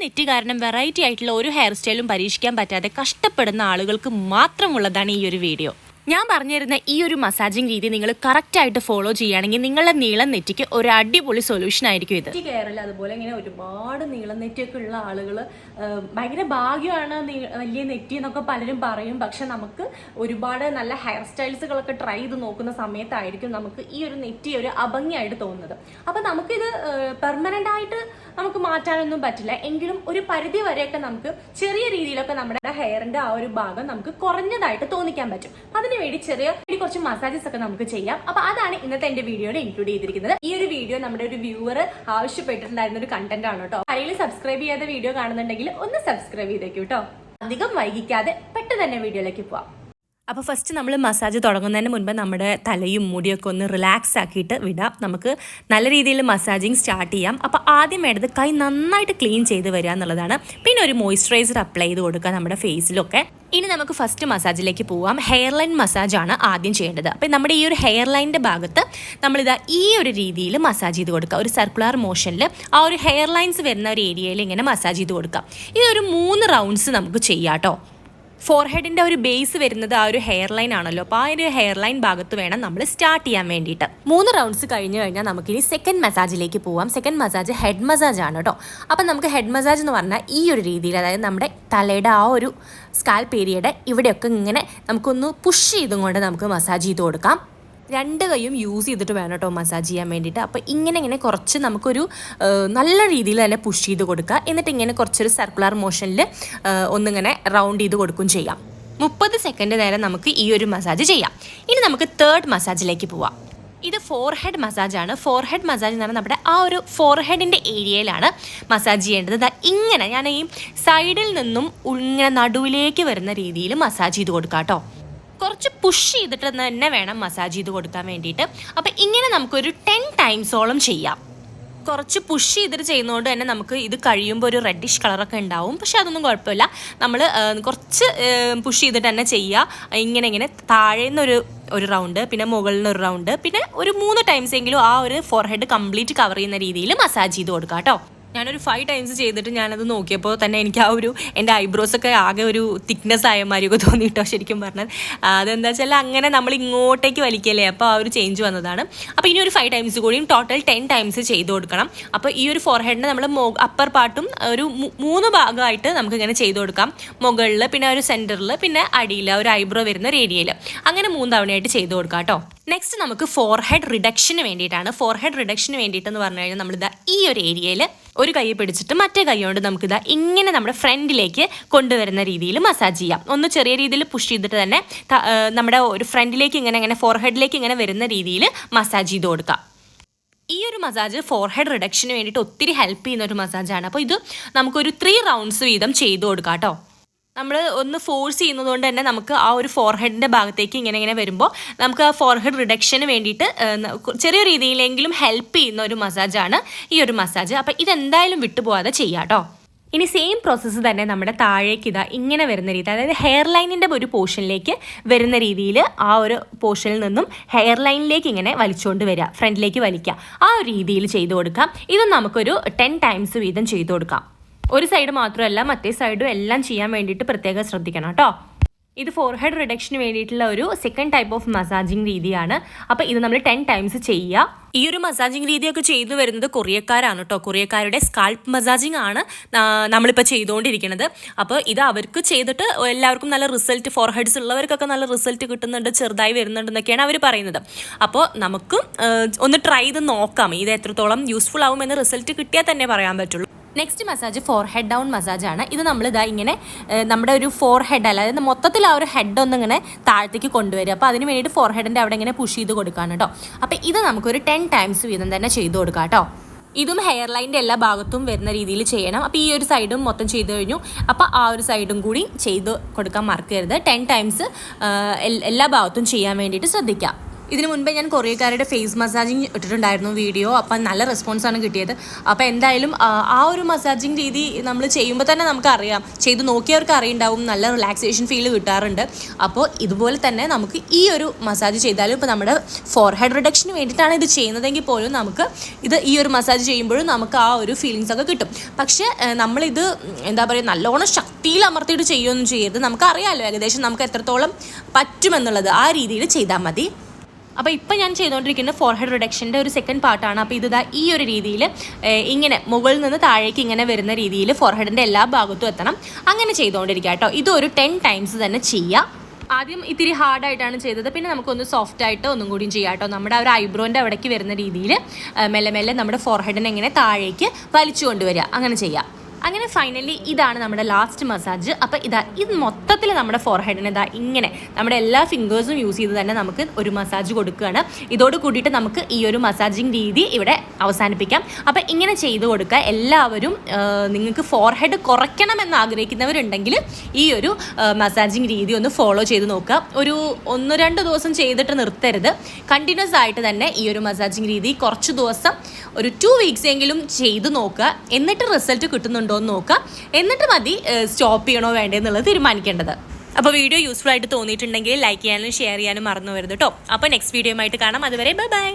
Net കാരണം variety ആയിട്ടുള്ള ഒരു ഹെയർ സ്റ്റൈലും പരീക്ഷിക്കാൻ പറ്റാതെ കഷ്ടപ്പെടുന്ന ആളുകൾക്ക് മാത്രമുള്ളതാണ് ഈ ഒരു വീഡിയോ ഞാൻ പറഞ്ഞിരുന്ന ഈ ഒരു മസാജിങ് രീതി നിങ്ങൾ കറക്റ്റായിട്ട് ഫോളോ ചെയ്യുകയാണെങ്കിൽ നിങ്ങളുടെ നീളം നെറ്റിക്ക് ഒരു അടിപൊളി സൊല്യൂഷൻ ആയിരിക്കും ഇത്. കയറില്ല അതുപോലെ ഇങ്ങനെ ഒരുപാട് നീളം നെറ്റിയൊക്കെ ഉള്ള ആളുകൾ ഭയങ്കര ഭാഗ്യമാണ് വലിയ നെറ്റി എന്നൊക്കെ പലരും പറയും. പക്ഷെ നമുക്ക് ഒരുപാട് നല്ല ഹെയർ സ്റ്റൈൽസുകളൊക്കെ ട്രൈ ചെയ്ത് നോക്കുന്ന സമയത്തായിരിക്കും നമുക്ക് ഈ ഒരു നെറ്റി ഒരു അഭംഗിയായിട്ട് തോന്നുന്നത്. അപ്പം നമുക്കിത് പെർമനന്റ് ആയിട്ട് നമുക്ക് മാറ്റാനൊന്നും പറ്റില്ല. എങ്കിലും ഒരു പരിധി വരെയൊക്കെ നമുക്ക് ചെറിയ രീതിയിലൊക്കെ നമ്മുടെ ഹെയറിന്റെ ആ ഒരു ഭാഗം നമുക്ക് കുറഞ്ഞതായിട്ട് തോന്നിക്കാൻ പറ്റും. അതിനുവേണ്ടി ചെറിയ വേണ്ടി കുറച്ച് മസാജസ് ഒക്കെ നമുക്ക് ചെയ്യാം. അപ്പൊ അതാണ് ഇന്നത്തെ എന്റെ വീഡിയോയിൽ ഇൻക്ലൂഡ് ചെയ്തിരിക്കുന്നത്. ഈ ഒരു വീഡിയോ നമ്മുടെ ഒരു വ്യൂവർ ആവശ്യപ്പെട്ടിട്ടുണ്ടായിരുന്ന ഒരു കണ്ടന്റ് ആണ് കേട്ടോ. അതിൽ സബ്സ്ക്രൈബ് ചെയ്യാത്ത വീഡിയോ കാണുന്നുണ്ടെങ്കിൽ ഒന്ന് സബ്സ്ക്രൈബ് ചെയ്തേക്ക് കേട്ടോ. അധികം വൈകിക്കാതെ പെട്ടെന്ന് തന്നെ വീഡിയോയിലേക്ക് പോവാം. അപ്പോൾ ഫസ്റ്റ് നമ്മൾ മസാജ് തുടങ്ങുന്നതിന് മുൻപ് നമ്മുടെ തലയും മുടിയൊക്കെ ഒന്ന് റിലാക്സ് ആക്കിയിട്ട് വിടാം. നമുക്ക് നല്ല രീതിയിൽ മസാജിങ് സ്റ്റാർട്ട് ചെയ്യാം. അപ്പോൾ ആദ്യം വേണ്ടത് കൈ നന്നായിട്ട് ക്ലീൻ ചെയ്ത് വരിക എന്നുള്ളതാണ്. പിന്നെ ഒരു മോയ്സ്ചറൈസർ അപ്ലൈ ചെയ്ത് കൊടുക്കുക നമ്മുടെ ഫേസിലൊക്കെ ഇനി നമുക്ക് ഫസ്റ്റ് മസാജിലേക്ക് പോവാം. ഹെയർ ലൈൻ മസാജാണ് ആദ്യം ചെയ്യേണ്ടത്. അപ്പം നമ്മുടെ ഈ ഒരു ഹെയർ ലൈനിന്റെ ഭാഗത്ത് നമ്മളിതാ ഈ ഒരു രീതിയിൽ മസാജ് ചെയ്ത് കൊടുക്കുക. ഒരു സർക്കുലർ മോഷനിൽ ആ ഒരു ഹെയർ ലൈൻസ് വരുന്ന ഒരു ഏരിയയിൽ ഇങ്ങനെ മസാജ് ചെയ്ത് കൊടുക്കാം ഇത് ഒരു മൂന്ന് റൗണ്ട്സ് നമുക്ക് ചെയ്യാം കേട്ടോ ഫോർഹെഡിന്റെ ഒരു ബേസ് വരുന്നത് ആ ഒരു ഹെയർ ലൈൻ ആണല്ലോ. അപ്പോൾ ആ ഒരു ഹെയർ ലൈൻ ഭാഗത്ത് വേണം നമ്മൾ സ്റ്റാർട്ട് ചെയ്യാൻ വേണ്ടിയിട്ട്. മൂന്ന് റൗണ്ട്സ് കഴിഞ്ഞു കഴിഞ്ഞാൽ നമുക്കിനി സെക്കൻഡ് മസാജിലേക്ക് പോവാം. സെക്കൻഡ് മസാജ് ഹെഡ് മസാജ് ആണ് കേട്ടോ അപ്പം നമുക്ക് ഹെഡ് മസാജ് എന്ന് പറഞ്ഞാൽ ഈ ഒരു രീതിയിൽ അതായത് നമ്മുടെ തലയുടെ ആ ഒരു സ്കാൽപ് ഏരിയയുടെ ഇവിടെയൊക്കെ ഇങ്ങനെ നമുക്കൊന്ന് പുഷ് ചെയ്തും കൊണ്ട് നമുക്ക് മസാജ് ചെയ്ത് കൊടുക്കാം. രണ്ട് കൈയും യൂസ് ചെയ്തിട്ട് വേണം കേട്ടോ മസാജ് ചെയ്യാൻ വേണ്ടിയിട്ട്. അപ്പോൾ ഇങ്ങനെ ഇങ്ങനെ കുറച്ച് നമുക്കൊരു നല്ല രീതിയിൽ തന്നെ പുഷ് ചെയ്ത് കൊടുക്കുക. എന്നിട്ട് ഇങ്ങനെ കുറച്ചൊരു സർക്കുലർ മോഷനിൽ ഒന്നിങ്ങനെ റൗണ്ട് ചെയ്ത് കൊടുക്കും ചെയ്യാം. മുപ്പത് സെക്കൻഡ് നേരം നമുക്ക് ഈ ഒരു മസാജ് ചെയ്യാം. ഇനി നമുക്ക് തേർഡ് മസാജിലേക്ക് പോവാം. ഇത് ഫോർ ഹെഡ് മസാജാണ് ഫോർ ഹെഡ് മസാജ് എന്ന് പറഞ്ഞാൽ നമ്മുടെ ആ ഒരു ഫോർ ഹെഡിന്റെ ഏരിയയിലാണ് മസാജ് ചെയ്യേണ്ടത്. ഇങ്ങനെ ഞാൻ ഈ സൈഡിൽ നിന്നും ഇങ്ങനെ നടുവിലേക്ക് വരുന്ന രീതിയിൽ മസാജ് ചെയ്ത് കൊടുക്കാം കേട്ടോ. കുറച്ച് പുഷ് ചെയ്തിട്ട് തന്നെ വേണം മസാജ് ചെയ്ത് കൊടുക്കാൻ വേണ്ടിയിട്ട്. അപ്പം ഇങ്ങനെ നമുക്കൊരു ടെൻ ടൈംസോളം ചെയ്യാം. കുറച്ച് പുഷ് ചെയ്തിട്ട് ചെയ്യുന്നതുകൊണ്ട് തന്നെ നമുക്ക് ഇത് കഴിയുമ്പോൾ ഒരു റെഡിഷ് കളറൊക്കെ ഉണ്ടാവും. പക്ഷെ അതൊന്നും കുഴപ്പമില്ല. നമ്മൾ കുറച്ച് പുഷ് ചെയ്തിട്ട് തന്നെ ചെയ്യുക ഇങ്ങനെ ഇങ്ങനെ താഴെ നിന്നൊരു ഒരു റൗണ്ട് പിന്നെ മുകളിൽ നിന്ന് ഒരു റൗണ്ട് പിന്നെ ഒരു മൂന്ന് ടൈംസ് എങ്കിലും ആ ഒരു ഫോർഹെഡ് കംപ്ലീറ്റ് കവർ ചെയ്യുന്ന രീതിയിൽ മസാജ് ചെയ്ത് കൊടുക്കാം കേട്ടോ. ഞാനൊരു ഫൈവ് ടൈംസ് ചെയ്തിട്ട് ഞാനത് നോക്കിയപ്പോൾ തന്നെ എനിക്ക് ആ ഒരു എന്റെ ഐബ്രോസ് ഒക്കെ ആകെ ഒരു തിക്നെസ് ആയ മാതിരിയൊക്കെ തോന്നിയിട്ടോ ശരിക്കും പറഞ്ഞാൽ. അതെന്താ വെച്ചാൽ അങ്ങനെ നമ്മൾ ഇങ്ങോട്ടേക്ക് വലിക്കല്ലേ? അപ്പോൾ ആ ഒരു ചേഞ്ച് വന്നതാണ്. അപ്പോൾ ഇനി ഒരു ഫൈവ് ടൈംസ് കൂടിയും ടോട്ടൽ ടെൻ ടൈംസ് ചെയ്ത് കൊടുക്കണം. അപ്പോൾ ഈ ഒരു ഫോർഹെഡിനെ നമ്മൾ അപ്പർ പാർട്ടും ഒരു മൂന്ന് ഭാഗമായിട്ട് നമുക്ക് ഇങ്ങനെ ചെയ്ത് കൊടുക്കാം. മുകളിൽ പിന്നെ ഒരു സെന്ററിൽ പിന്നെ അടിയിൽ ഒരു ഐബ്രോ വരുന്ന ഒരു ഏരിയയിൽ അങ്ങനെ മൂന്ന് തവണയായിട്ട് ചെയ്ത് കൊടുക്കാം കേട്ടോ നെക്സ്റ്റ് നമുക്ക് ഫോർ ഹെഡ് റിഡക്ഷന് വേണ്ടിയിട്ടാണ്. ഫോർ ഹെഡ് റിഡക്ഷന് വേണ്ടിയിട്ടെന്ന് പറഞ്ഞു കഴിഞ്ഞാൽ നമ്മളിതാ ഈ ഒരു ഏരിയയിൽ ഒരു കൈ പിടിച്ചിട്ട് മറ്റേ കൈ കൊണ്ട് നമുക്കിതാ ഇങ്ങനെ നമ്മുടെ ഫ്രണ്ടിലേക്ക് കൊണ്ടുവരുന്ന രീതിയിൽ മസാജ് ചെയ്യാം. ഒന്ന് ചെറിയ രീതിയിൽ പുഷ് ചെയ്തിട്ട് തന്നെ നമ്മുടെ ഒരു ഫ്രണ്ടിലേക്ക് ഇങ്ങനെ ഇങ്ങനെ ഫോർ ഹെഡിലേക്ക് ഇങ്ങനെ വരുന്ന രീതിയിൽ മസാജ് ചെയ്ത് കൊടുക്കാം ഈ ഒരു മസാജ് ഫോർഹെഡ് റിഡക്ഷന് വേണ്ടിയിട്ട് ഒത്തിരി ഹെൽപ്പ് ചെയ്യുന്ന ഒരു മസാജാണ് അപ്പോൾ ഇത് നമുക്കൊരു ത്രീ റൗണ്ട്സ് വീതം ചെയ്ത് കൊടുക്കാം കേട്ടോ നമ്മൾ ഒന്ന് ഫോഴ്സ് ചെയ്യുന്നത് കൊണ്ട് തന്നെ നമുക്ക് ആ ഒരു ഫോർഹെഡിന്റെ ഭാഗത്തേക്ക് ഇങ്ങനെ ഇങ്ങനെ വരുമ്പോൾ നമുക്ക് ആ ഫോർഹെഡ് റിഡക്ഷന് വേണ്ടിയിട്ട് ചെറിയ രീതിയിലെങ്കിലും ഹെൽപ്പ് ചെയ്യുന്ന ഒരു മസാജാണ് ഈ ഒരു മസാജ് അപ്പോൾ ഇതെന്തായാലും വിട്ടുപോകാതെ ചെയ്യാം കേട്ടോ ഇനി സെയിം പ്രോസസ്സ് തന്നെ നമ്മുടെ താഴേക്ക് ഇതാ ഇങ്ങനെ വരുന്ന രീതി അതായത് ഹെയർ ലൈനിന്റെ ഒരു പോർഷനിലേക്ക് വരുന്ന രീതിയിൽ ആ ഒരു പോർഷനിൽ നിന്നും ഹെയർ ലൈനിലേക്ക് ഇങ്ങനെ വലിച്ചുകൊണ്ട് വരിക ഫ്രണ്ടിലേക്ക് വലിക്കുക ആ ഒരു രീതിയിൽ ചെയ്തു കൊടുക്കാം. ഇത് നമുക്കൊരു ടെൻ ടൈംസ് വീതം ചെയ്തു കൊടുക്കാം. ഒരു സൈഡ് മാത്രമല്ല മറ്റേ സൈഡും എല്ലാം ചെയ്യാൻ വേണ്ടിയിട്ട് പ്രത്യേകം ശ്രദ്ധിക്കണം കേട്ടോ. ഇത് ഫോർ ഹെഡ് റിഡക്ഷന് വേണ്ടിയിട്ടുള്ള ഒരു സെക്കൻഡ് ടൈപ്പ് ഓഫ് മസാജിങ് രീതിയാണ്. അപ്പോൾ ഇത് നമ്മൾ ടെൻ ടൈംസ് ചെയ്യുക. ഈ ഒരു മസാജിങ് രീതിയൊക്കെ ചെയ്തു വരുന്നത് കൊറിയക്കാരാണ് കേട്ടോ. കൊറിയക്കാരുടെ സ്കാൾപ്പ് മസാജിങ് ആണ് നമ്മളിപ്പോൾ ചെയ്തുകൊണ്ടിരിക്കുന്നത്. അപ്പോൾ ഇത് അവർക്ക് ചെയ്തിട്ട് എല്ലാവർക്കും നല്ല റിസൾട്ട് ഫോർ ഹെഡ്സ് ഉള്ളവർക്കൊക്കെ നല്ല റിസൾട്ട് കിട്ടുന്നുണ്ട് ചെറുതായി വരുന്നുണ്ട് എന്നൊക്കെയാണ് അവർ പറയുന്നത്. അപ്പോൾ നമുക്കും ഒന്ന് ട്രൈ ചെയ്ത് നോക്കാം. ഇത് എത്രത്തോളം യൂസ്ഫുൾ ആവുമെന്ന് റിസൾട്ട് കിട്ടിയാൽ തന്നെ പറയാൻ പറ്റുള്ളൂ. Next massage forehead down massage ആണ്. ഇത് നമ്മൾ ഇതാ ഇങ്ങനെ നമ്മുടെ ഒരു ഫോർ ഹെഡ് അതായത് മൊത്തത്തിൽ ആ ഒരു ഹെഡ് ഒന്ന് ഇങ്ങനെ താഴത്തേക്ക് കൊണ്ടുവരിക. അപ്പോൾ അതിന് വേണ്ടിയിട്ട് ഫോർ ഹെഡിന്റെ അവിടെ ഇങ്ങനെ പുഷ് ചെയ്ത് കൊടുക്കാണ് കേട്ടോ അപ്പോൾ ഇത് നമുക്കൊരു ടെൻ ടൈംസ് വീതം തന്നെ ചെയ്ത് കൊടുക്കാം കേട്ടോ ഇതും ഹെയർ ലൈന്റെ എല്ലാ ഭാഗത്തും വരുന്ന രീതിയിൽ ചെയ്യണം. അപ്പോൾ ഈ ഒരു സൈഡും മൊത്തം ചെയ്ത് കഴിഞ്ഞു. അപ്പോൾ ആ ഒരു സൈഡും കൂടി ചെയ്ത് കൊടുക്കാൻ മറക്കരുത്. ടെൻ ടൈംസ് എല്ലാ ഭാഗത്തും ചെയ്യാൻ വേണ്ടിയിട്ട് ശ്രദ്ധിക്കാം. ഇതിന് മുൻപേ ഞാൻ കൊറിയക്കാരുടെ ഫേസ് മസാജിങ് ഇട്ടിട്ടുണ്ടായിരുന്നു വീഡിയോ അപ്പം നല്ല റെസ്പോൺസാണ് കിട്ടിയത്. അപ്പോൾ എന്തായാലും ആ, ഒരു മസാജിങ് രീതി നമ്മൾ ചെയ്യുമ്പോൾ തന്നെ നമുക്ക് അറിയാം ചെയ്ത് നോക്കിയവർക്ക് അറിയുണ്ടാവും. നല്ല റിലാക്സേഷൻ ഫീൽ കിട്ടാറുണ്ട്. അപ്പോൾ ഇതുപോലെ തന്നെ നമുക്ക് ഈ ഒരു മസാജ് ചെയ്താലും ഇപ്പോൾ നമ്മുടെ ഫോർഹെഡ് റിഡക്ഷന് വേണ്ടിയിട്ടാണ് ഇത് ചെയ്യുന്നതെങ്കിൽ പോലും നമുക്ക് ഇത് ഈ ഒരു മസാജ് ചെയ്യുമ്പോഴും നമുക്ക് ആ ഒരു ഫീലിങ്സ് ഒക്കെ കിട്ടും. പക്ഷേ നമ്മളിത് എന്താ പറയുക നല്ലോണം ശക്തിയിൽ അമർത്തിയിട്ട് ചെയ്യുകയൊന്നും ചെയ്യരുത്. നമുക്കറിയാമല്ലോ ഏകദേശം നമുക്ക് എത്രത്തോളം പറ്റുമെന്നുള്ളത്. ആ രീതിയിൽ ചെയ്താൽ മതി. അപ്പോൾ ഇപ്പം ഞാൻ ചെയ്തുകൊണ്ടിരിക്കുന്ന ഫോർഹെഡ് റിഡക്ഷന്റെ ഒരു സെക്കൻഡ് പാർട്ടാണ് അപ്പോൾ ഇതാ ഈ ഒരു രീതിയിൽ ഇങ്ങനെ മുകളിൽ നിന്ന് താഴേക്ക് ഇങ്ങനെ വരുന്ന രീതിയിൽ ഫോർഹെഡിന്റെ എല്ലാ ഭാഗത്തും എത്തണം. അങ്ങനെ ചെയ്തുകൊണ്ടിരിക്കുക കേട്ടോ ഇതൊരു ടെൻ ടൈംസ് തന്നെ ചെയ്യുക ആദ്യം ഇത്തിരി ഹാർഡായിട്ടാണ് ചെയ്തത്. പിന്നെ നമുക്കൊന്ന് സോഫ്റ്റ് ആയിട്ട് ഒന്നും കൂടിയും ചെയ്യാം കേട്ടോ നമ്മുടെ ആ ഒരു ഐബ്രോന്റെ അവിടേക്ക് വരുന്ന രീതിയിൽ മെല്ലെ മെല്ലെ നമ്മുടെ ഫോർഹെഡിനെ ഇങ്ങനെ താഴേക്ക് വലിച്ചു കൊണ്ടുവരിക അങ്ങനെ ചെയ്യാം. അങ്ങനെ ഫൈനലി ഇതാണ് നമ്മുടെ ലാസ്റ്റ് മസാജ് അപ്പോൾ ഇതാ ഇത് മൊത്തത്തിൽ നമ്മുടെ ഫോർഹെഡിന് ഇതാ ഇങ്ങനെ നമ്മുടെ എല്ലാ ഫിംഗേഴ്സും യൂസ് ചെയ്ത് തന്നെ നമുക്ക് ഒരു മസാജ് കൊടുക്കുകയാണ്. ഇതോട് കൂടിയിട്ട് നമുക്ക് ഈ ഒരു മസാജിങ് രീതി ഇവിടെ അവസാനിപ്പിക്കാം. അപ്പം ഇങ്ങനെ ചെയ്തു കൊടുക്കുക. എല്ലാവരും നിങ്ങൾക്ക് ഫോർഹെഡ് കുറയ്ക്കണമെന്ന് ആഗ്രഹിക്കുന്നവരുണ്ടെങ്കിൽ ഈ ഒരു മസാജിങ് രീതി ഒന്ന് ഫോളോ ചെയ്ത് നോക്കുക. ഒരു ഒന്ന് രണ്ട് ദിവസം ചെയ്തിട്ട് നിർത്തരുത്. കണ്ടിന്യൂസ് ആയിട്ട് തന്നെ ഈ ഒരു മസാജിങ് രീതി കുറച്ച് ദിവസം ഒരു ടു വീക്സ് എങ്കിലും ചെയ്ത് നോക്കുക. എന്നിട്ട് റിസൾട്ട് കിട്ടുന്നുണ്ടോ എന്ന് നോക്കുക. എന്നിട്ട് മതി സ്റ്റോപ്പ് ചെയ്യണോ വേണ്ടേ എന്നുള്ളത് തീരുമാനിക്കേണ്ടത്. അപ്പോൾ വീഡിയോ യൂസ്ഫുൾ ആയിട്ട് തോന്നിയിട്ടുണ്ടെങ്കിൽ ലൈക്ക് ചെയ്യാനും ഷെയർ ചെയ്യാനും മറന്നു വരുത് കേട്ടോ അപ്പോൾ നെക്സ്റ്റ് വീഡിയോ ആയിട്ട് കാണാം. അതുവരെ ബൈ ബൈ